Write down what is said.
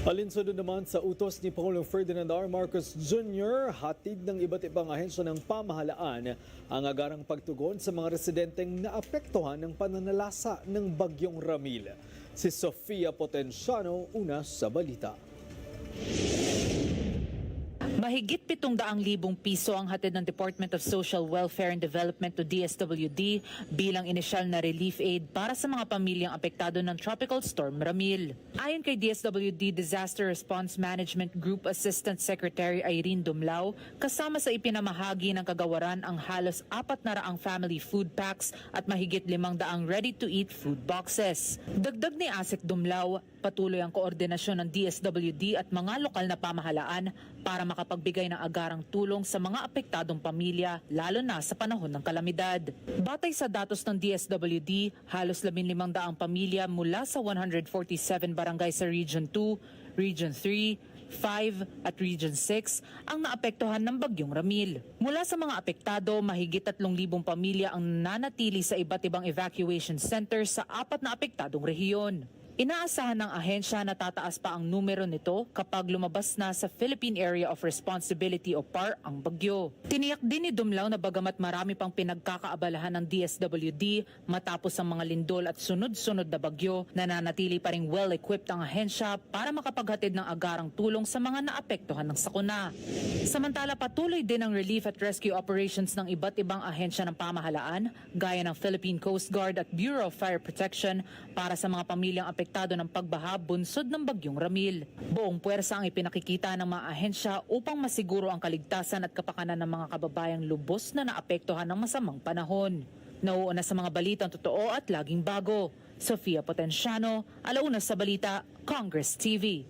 Alinsunod naman sa utos ni Pangulong Ferdinand R. Marcos Jr., hatid ng iba't ibang ahensya ng pamahalaan ang agarang pagtugon sa mga residenteng naapektuhan ng pananalasa ng Bagyong Ramil. Si Sofia Potenciano, una sa balita. Mahigit 700,000 piso ang hatid ng Department of Social Welfare and Development to DSWD bilang inisyal na relief aid para sa mga pamilyang apektado ng Tropical Storm Ramil. Ayon kay DSWD Disaster Response Management Group Assistant Secretary Irene Dumlao, kasama sa ipinamahagi ng kagawaran ang halos apat na raang family food packs at mahigit limang daang ready-to-eat food boxes. Dagdag ni Asik Dumlao, patuloy ang koordinasyon ng DSWD at mga lokal na pamahalaan para makapagbigay ng agarang tulong sa mga apektadong pamilya, lalo na sa panahon ng kalamidad. Batay sa datos ng DSWD, halos 15 daang pamilya mula sa 147 barangay sa Region 2, Region 3, 5 at Region 6 ang naapektuhan ng Bagyong Ramil. Mula sa mga apektado, mahigit 3,000 pamilya ang nanatili sa iba't ibang evacuation centers sa apat na apektadong rehiyon. Inaasahan ng ahensya na tataas pa ang numero nito kapag lumabas na sa Philippine Area of Responsibility o PAR ang bagyo. Tiniyak din ni Dumlao na bagamat marami pang pinagkakaabalahan ng DSWD matapos ang mga lindol at sunod-sunod na bagyo, nananatili pa rin well-equipped ang ahensya para makapaghatid ng agarang tulong sa mga naapektuhan ng sakuna. Samantala patuloy din ang relief at rescue operations ng iba't ibang ahensya ng pamahalaan gaya ng Philippine Coast Guard at Bureau of Fire Protection para sa mga pamilyang apektado ng pagbaha bunsod ng bagyong Ramil. Buong puwersa ang ipinakikita ng mga ahensya upang masiguro ang kaligtasan at kapakanan ng mga kababayang lubos na naapektuhan ng masamang panahon. Nauuna sa mga balitang totoo at laging bago. Sofia Potenciano, Alauna sa Balita, Congress TV.